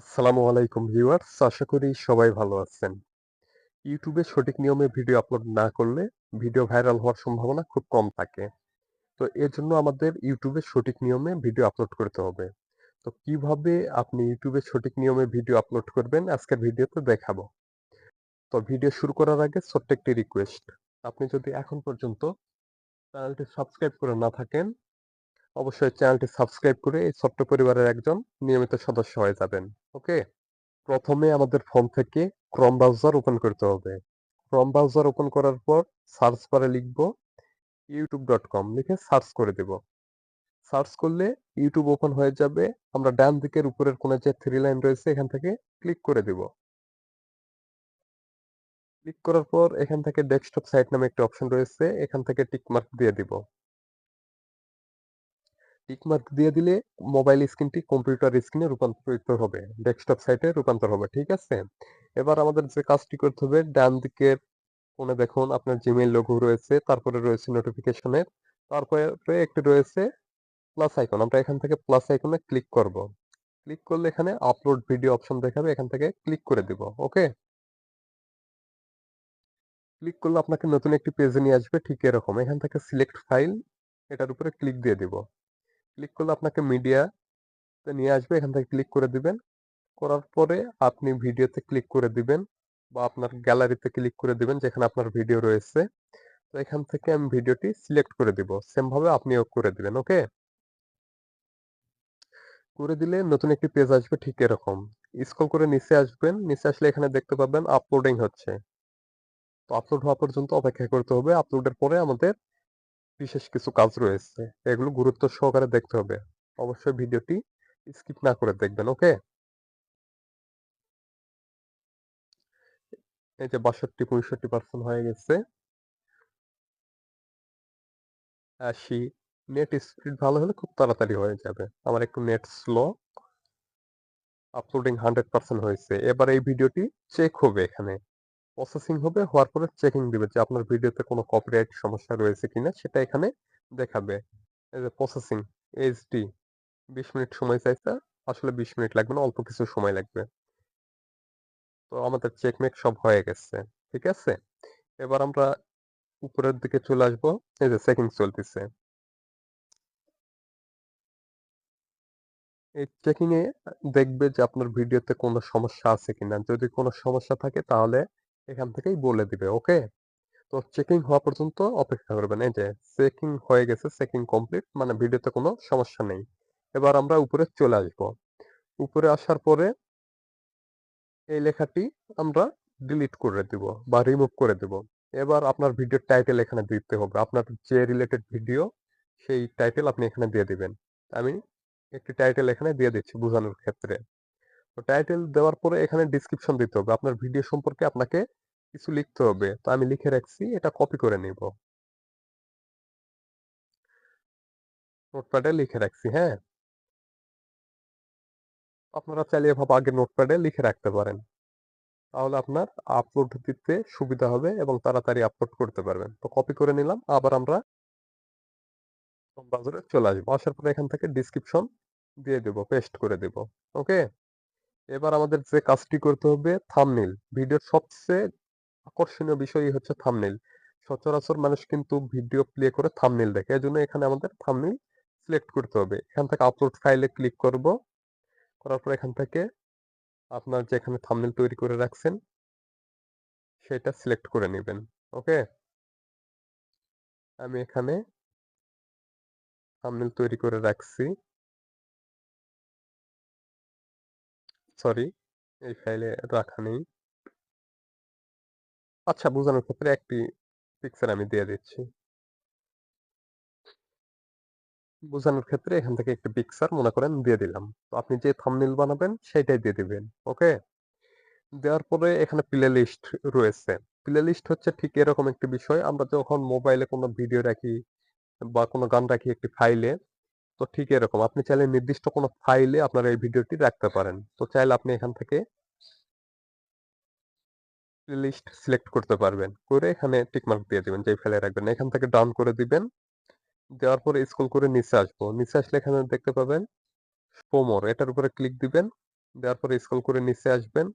আসসালামু আলাইকুম ভিউয়ার্স, আশা করি সবাই ভালো আছেন। ইউটিউবে সঠিক নিয়মে ভিডিও আপলোড না করলে ভিডিও ভাইরাল হওয়ার সম্ভাবনা খুব কম থাকে। তো এর জন্য আমাদের ইউটিউবে সঠিক নিয়মে ভিডিও আপলোড করতে হবে। তো কীভাবে আপনি ইউটিউবে সঠিক নিয়মে ভিডিও আপলোড করবেন আজকের ভিডিওতে দেখাবো। তো ভিডিও শুরু করার আগে ছোট্ট একটি রিকোয়েস্ট, আপনি যদি এখন পর্যন্ত চ্যানেলটি সাবস্ক্রাইব করে না থাকেন অবশ্যই চ্যানেলটি সাবস্ক্রাইব করে এই ছোট্ট পরিবারের একজন নিয়মিত সদস্য হয়ে যাবেন, ওকে? প্রথমে আমাদের ফোন থেকে ক্রম ব্রাউজার ওপেন করতে হবে। ক্রম ব্রাউজার ওপেন করার পর সার্চ বারে লিখব ইউটিউব ডট কম লিখে সার্চ করে দেব। সার্চ করলে ইউটিউব ওপেন হয়ে যাবে, আমরা ডান দিকের উপরের কোণে যে থ্রি লাইন রয়েছে এখান থেকে ক্লিক করে দেব। ক্লিক করার পর এখান থেকে ডেস্কটপ সাইট নামে একটি অপশন রয়েছে, এখান থেকে টিক মার্ক দিয়ে দিব। টিকমার্ক দিয়ে দিলে মোবাইল স্ক্রিনটি কম্পিউটার স্ক্রিনে রূপান্তরিত হবে, ডেস্কটপ সাইটে রূপান্তর হবে, ঠিক আছে? এবার আমাদের যে কাজটি করতে হবে, ডান দিকের কোণে দেখুন, আপনার জিমেইল লোগো রয়েছে, তারপরে রয়েছে নোটিফিকেশনের তারপরে একটি রয়েছে প্লাস আইকন আমরা এখান থেকে প্লাস আইকনে ক্লিক করব। ক্লিক করলে এখানে আপলোড ভিডিও অপশন দেখাবে, এখান থেকে ক্লিক করে দিব ওকে ক্লিক করলে আপনাকে নতুন একটি পেজে নিয়ে আসবে, ঠিক এরকম, এখান থেকে সিলেক্ট ফাইল এটার উপরে ক্লিক দিয়ে দিব। ক্লিক করলে আপনাকে মিডিয়াতে নিয়ে আসবে, এখান থেকে ক্লিক করে দিবেন। করার পরে আপনি ভিডিওতে ক্লিক করে দিবেন বা আপনার গ্যালারিতে ক্লিক করে দিবেন যেখানে আপনার ভিডিও রয়েছে। তো এখান থেকে আমি ভিডিওটি সিলেক্ট করে দিব। সেম ভাবে আপনিও করে দিবেন, ওকে? করে দিলে নতুন একটি পেজ আসবে ঠিক এরকম। স্ক্রল করে নিচে আসবেন, নিচে আসলে এখানে দেখতে পাবেন আপলোডিং হচ্ছে। তো আপলোড হওয়া পর্যন্ত অপেক্ষা করতে হবে। আপলোডের পরে আমাদের বিশেষ কিছু কাজ রয়েছে, এগুলো গুরুত্ব সহকারে দেখতে হবে। অবশ্যই ভিডিওটি স্কিপ না করে দেখবেন, ওকে? এই যে বাষট্টি, পঁয়ষট্টি পার্সেন্ট হয়ে গেছে। আশি নেট স্পিড ভালো হলে খুব তাড়াতাড়ি হয়ে যাবে। আমার একটু net slow uploading hundred percent হয়েছে। এবার এই ভিডিওটি চেক হবে এখানে। প্রসেসিং হবে, হওয়ার পরে চেকিং দিবে যে আপনার ভিডিওতে কোনো কপিরাইট সমস্যা রয়েছে কিনা, সেটা এখানে দেখাবে। এই যে প্রসেসিং এইচডি বিশ মিনিট সময় চাইছে আসলে বিশ মিনিট লাগবে না, অল্প কিছু সময় লাগবে। তো আমাদের চেকমেক সব হয়ে গেছে, ঠিক আছে? এবার আমরা উপরের দিকে চলে আসব, এই যে চেকিং চলতেছে। এই চেকিং এ দেখবে যে আপনার ভিডিওতে কোনো সমস্যা আছে কিনা। যদি কোনো সমস্যা থাকে তাহলে এখান থেকেই বলে দিবে, ওকে? তো চেকিং হওয়া পর্যন্ত অপেক্ষা করবেন। এই যে চেকিং হয়ে গেছে চেকিং কমপ্লিট মানে ভিডিওতে কোনো সমস্যা নেই। এবার আমরা উপরে চলে আসব। উপরে আসার পরে এই লেখাটি আমরা ডিলিট করে দিব বা রিমুভ করে দিব। এবার আপনার ভিডিওর টাইটেল এখানে দিতে হবে। আপনার যে রিলেটেড ভিডিও সেই টাইটেল আপনি এখানে দিয়ে দিবেন। আমি একটি টাইটেল এখানে দিয়ে দিচ্ছি বোঝানোর ক্ষেত্রে। তো টাইটেল দেওয়ার পরে এখানে ডিসক্রিপশন দিতে হবে। আপনার ভিডিও সম্পর্কে আপনাকে কিছু লিখতে হবে। তো আমি লিখে রাখছি, এটা কপি করে নিব। নোটপ্যাডে লিখে রাখছি হ্যাঁ? আপনারা চাইলে এভাবে আগে নোটপ্যাডে লিখে রাখতে পারেন। তাহলে আপনার আপলোড দিতে সুবিধা হবে এবং তাড়াতাড়ি আপলোড করতে পারবেন। তো কপি করে নিলাম, আবার আমরা চলে আসব। আসার পরে এখান থেকে ডিসক্রিপশন দিয়ে দেব পেস্ট করে দেব। ওকে এবার আমাদের যে কাজটি করতে হবে থামনেল ভিডিওর সবচেয়ে আকর্ষণীয় বিষয়ই হচ্ছে থামনেল সচরাচর মানুষ কিন্তু ভিডিও প্লে করে থামনেল দেখে। এজন্য এখানে আমাদের থামনেল সিলেক্ট করতে হবে। এখান থেকে আপলোড ফাইলে ক্লিক করব। করার পর এখান থেকে আপনার যেখানে থামনেল তৈরি করে রাখছেন, সেটা সিলেক্ট করে নেবেন। ওকে? আমি এখানে থামনেল তৈরি করে রাখছি। সরি, এই ফাইলে রাখা নেই। আচ্ছা বোঝানোর ক্ষেত্রে একটি পিকচার আমি দিয়ে দিচ্ছি। বোঝানোর ক্ষেত্রে এখান থেকে একটি পিকচার মনে করেন দিয়ে দিলাম। তো আপনি যে থামনেল বানাবেন সেটাই দিয়ে দিবেন, ওকে? দেওয়ার পরে এখানে প্লে লিস্ট রয়েছে। প্লে লিস্ট হচ্ছে ঠিক এরকম একটি বিষয়। আমরা যখন মোবাইলে কোনো ভিডিও রাখি বা কোনো গান রাখি একটি ফাইলে তো ঠিক এরকম। আপনি চাইলে নির্দিষ্ট কোনো ফাইলে আপনার এই ভিডিওটি রাখতে পারেন। তো চাইলে আপনি এখান থেকে লিস্ট সিলেক্ট করতে পারবেন। করে এখানে টিকমার্ক দিয়ে দিবেন যে ফাইলে রাখবেন এখান থেকে ডাউন করে দিবেন। দেওয়ার পরে স্কুল করে নিচে আসব। নিচে আসলে এখানে দেখতে পাবেন শো মোর এটার উপরে ক্লিক দিবেন। দেওয়ার পরে স্ক্রল করে নিচে আসবেন।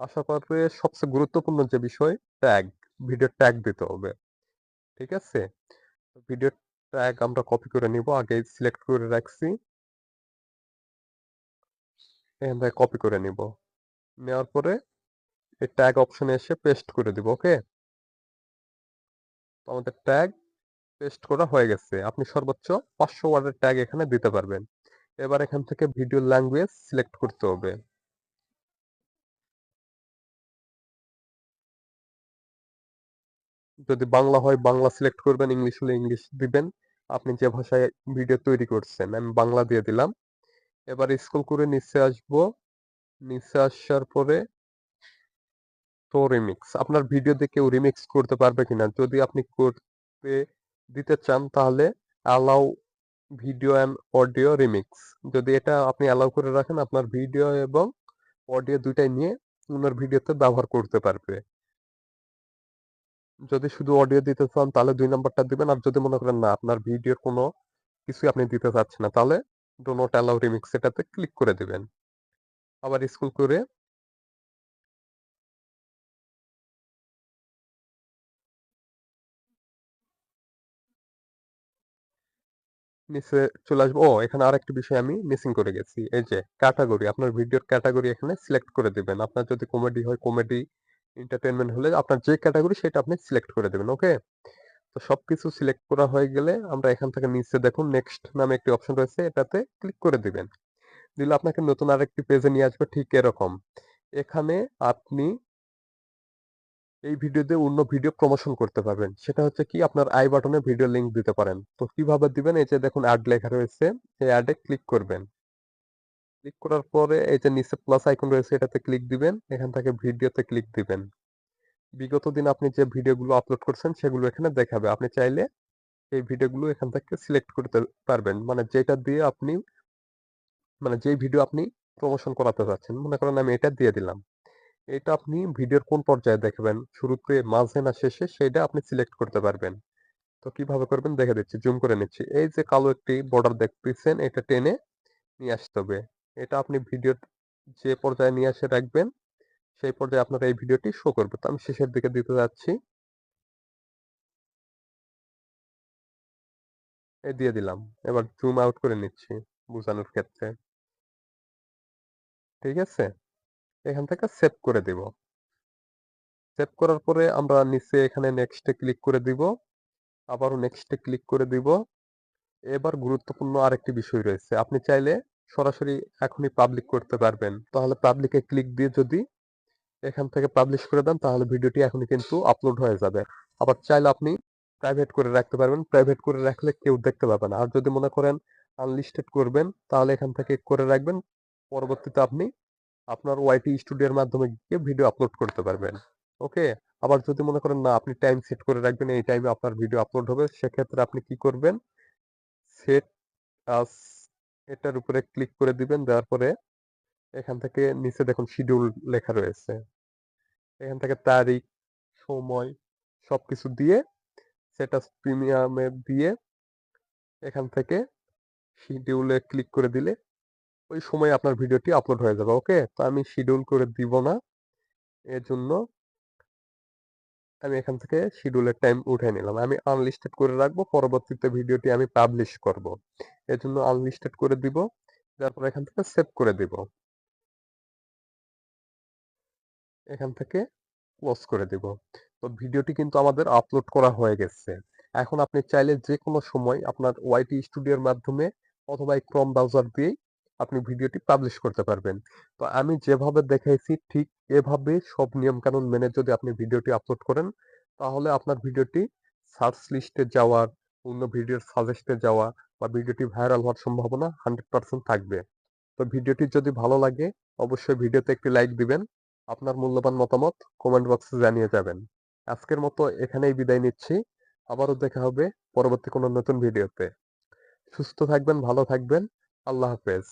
আসার পরে সবচেয়ে গুরুত্বপূর্ণ যে বিষয় ট্যাগ ভিডিও ট্যাগ দিতে হবে। ঠিক আছে? ভিডিও ট্যাগ আমরা কপি করে নিব, আগে সিলেক্ট করে রাখছি। কপি করে নিব। নেওয়ার পরে এই ট্যাগ অপশনে এসে পেস্ট করে দিব ওকে আমাদের ট্যাগ পেস্ট করা হয়ে গেছে। আপনি সর্বোচ্চ পাঁচশো ওয়ার্ডের ট্যাগ এখানে দিতে পারবেন। এবার এখান থেকে ভিডিও ল্যাঙ্গুয়েজ সিলেক্ট করতে হবে। যদি বাংলা হয়, বাংলা সিলেক্ট করবেন ইংলিশ হলে ইংলিশ দিবেন। আপনি যে ভাষায় ভিডিও তৈরি করছেন, আমি বাংলা দিয়ে দিলাম। এবার স্কুল করে নিচে আসব। নিচে আসার পরে তো রিমিক্স আপনার ভিডিওতে কেউ রিমিক্স করতে পারবে কিনা? যদি আপনি করতে, দিতে চান তাহলে allow video and audio remix যদি এটা আপনি অ্যালাউ করে রাখেন, আপনার ভিডিও এবং অডিও দুইটাই নিয়ে ওনার ভিডিওতে ব্যবহার করতে পারবে। যদি শুধু অডিও দিতে চান, তাহলে দুই নাম্বারটা দিবেন। আর যদি মনে করেন, না, আপনার ভিডিওর কোনো কিছু আপনি দিতে চাচ্ছেন না, তাহলে ডো নট অ্যালাউ রিমিক্স এটাতে ক্লিক করে দিবেন। আবার স্কুল করে নিচে চলে আসব। ও, এখানে আরেকটা বিষয় আমি মিসিং করে গেছি। এই যে ক্যাটাগরি আপনার ভিডিওর ক্যাটাগরি এখানে সিলেক্ট করে দিবেন। আপনার যদি কমেডি হয় কমেডি এন্টারটেনমেন্ট হলে আপনার যে ক্যাটাগরি সেটা আপনি সিলেক্ট করে দেবেন ওকে তো সবকিছু সিলেক্ট করা হয়ে গেলে আমরা এখান থেকে নিচে দেখুন নেক্সট নামে একটি অপশন রয়েছে, এটাতে ক্লিক করে দিবেন। দিলে আপনাকে নতুন আরেকটি পেজে নিয়ে আসবে ঠিক এরকম। এখানে আপনি এই ভিডিওতে অন্য ভিডিও প্রমোশন করতে পারবেন। সেটা হচ্ছে কি আপনার আই বাটনে ভিডিও লিংক দিতে পারেন। তো কীভাবে দিবেন? এই যে দেখুন অ্যাড লেখা রয়েছে, এই অ্যাডে ক্লিক করবেন। ক্লিক করার পরে এই যে নিচে প্লাস আইকন রয়েছে, এটাতে ক্লিক দিবেন। এখান থেকে ভিডিওতে ক্লিক দিবেন। বিগত দিন আপনি যে ভিডিওগুলো আপলোড করছেন, সেগুলো এখানে দেখাবে। আপনি চাইলে এই ভিডিওগুলো এখান থেকে সিলেক্ট করতে পারবেন। মানে যেটা দিয়ে আপনি মানে যে ভিডিও আপনি প্রমোশন করাতে চাচ্ছেন মনে করেন আমি এটা দিয়ে দিলাম। এটা আপনি ভিডিওর কোন পর্যায়ে দেখবেন? শুরুতে, মাঝে না শেষে সেটা আপনি সিলেক্ট করতে পারবেন। তো কীভাবে করবেন? দেখে দিচ্ছি জুম করে নিচ্ছি। এই যে কালো একটি বর্ডার দেখতেছেন, এটা টেনে নিয়ে আসতে হবে। এটা আপনি ভিডিও যে পর্যায়ে নিয়ে এসে রাখবেন, সেই পর্যায়ে আপনার এই ভিডিওটি শো করবে। তো আমি শেষের দিকে দিতে যাচ্ছি। এই দিয়ে দিলাম। এবার জুম আউট করে নিচ্ছি বোঝানোর ক্ষেত্রে। ঠিক আছে? এখান থেকে সেভ করে দিব। সেভ করার পরে আমরা নিচে এখানে নেক্সটে ক্লিক করে দিব। আবারও নেক্সটে ক্লিক করে দিব। এবার গুরুত্বপূর্ণ আরেকটি বিষয় রয়েছে। আপনি চাইলে সরাসরি এখনই পাবলিক করতে পারবেন। তাহলে পাবলিকে ক্লিক দিয়ে যদি এখান থেকে পাবলিশ করে দেন, তাহলে ভিডিওটি এখনই কিন্তু আপলোড হয়ে যাবে। আবার চাইলে আপনি প্রাইভেট করে রাখতে পারবেন। প্রাইভেট করে রাখলে কেউ দেখতে পাবে না। আর যদি মনে করেন আনলিস্টেড করবেন, তাহলে এখান থেকে করে রাখবেন। পরবর্তীতে আপনি আপনার ওয়াইটি স্টুডিওর মাধ্যমে গিয়ে ভিডিও আপলোড করতে পারবেন। ওকে আবার যদি মনে করেন, না, আপনি টাইম সেট করে রাখবেন, এই টাইমে আপনার ভিডিও আপলোড হবে, সেক্ষেত্রে আপনি কি করবেন? সেট এটার উপরে ক্লিক করে দিবেন, দেওয়ার পরে এখান থেকে নিচে দেখুন শিডিউল লেখা রয়েছে। এখান থেকে তারিখ, সময় সবকিছু দিয়ে সেটা প্রিমিয়ামে দিয়ে এখান থেকে শিডিউলে ক্লিক করে দিলে ওই সময় আপনার ভিডিওটি আপলোড হয়ে যাবে ওকে তো আমি শিডিউল করে দিব না এর জন্য আমি এখান থেকে শিডিউলের টাইম উঠে নিলাম। আমি আনলিস্টেড করে রাখব, পরবর্তীতে ভিডিওটি আমি পাবলিশ করব। এর জন্য আনলিস্টেড করে দিব, তারপর এখান থেকে সেভ করে দিব। এখান থেকে ক্লোজ করে দিব। তো ভিডিওটি কিন্তু আমাদের আপলোড করা হয়ে গেছে। এখন আপনি চাইলে যে কোনো সময় আপনার ওয়াইটি স্টুডিওর মাধ্যমে অথবা ক্রম ব্রাউজার দিয়েই আপনি ভিডিওটি পাবলিশ করতে পারবেন। তো আমি যেভাবে দেখাইছি ঠিক এভাবে সব নিয়ম কানুন মেনে যদি আপনি ভিডিওটি আপলোড করেন, তাহলে আপনার ভিডিওটি সার্চ লিস্টে যাওয়ার, অন্য ভিডিওর সাজেস্টে যাওয়া বা ভিডিওটি ভাইরাল হওয়ার সম্ভাবনা হান্ড্রেড পার্সেন্ট থাকবে। তো ভিডিওটি যদি ভালো লাগে, অবশ্যই ভিডিওতে একটি লাইক দিবেন, আপনার মূল্যবান মতামত কমেন্ট বক্সে জানিয়ে যাবেন। আজকের মতো এখানেই বিদায় নিচ্ছি, আবারও দেখা হবে পরবর্তী কোনো নতুন ভিডিওতে সুস্থ থাকবেন, ভালো থাকবেন আল্লাহ হাফেজ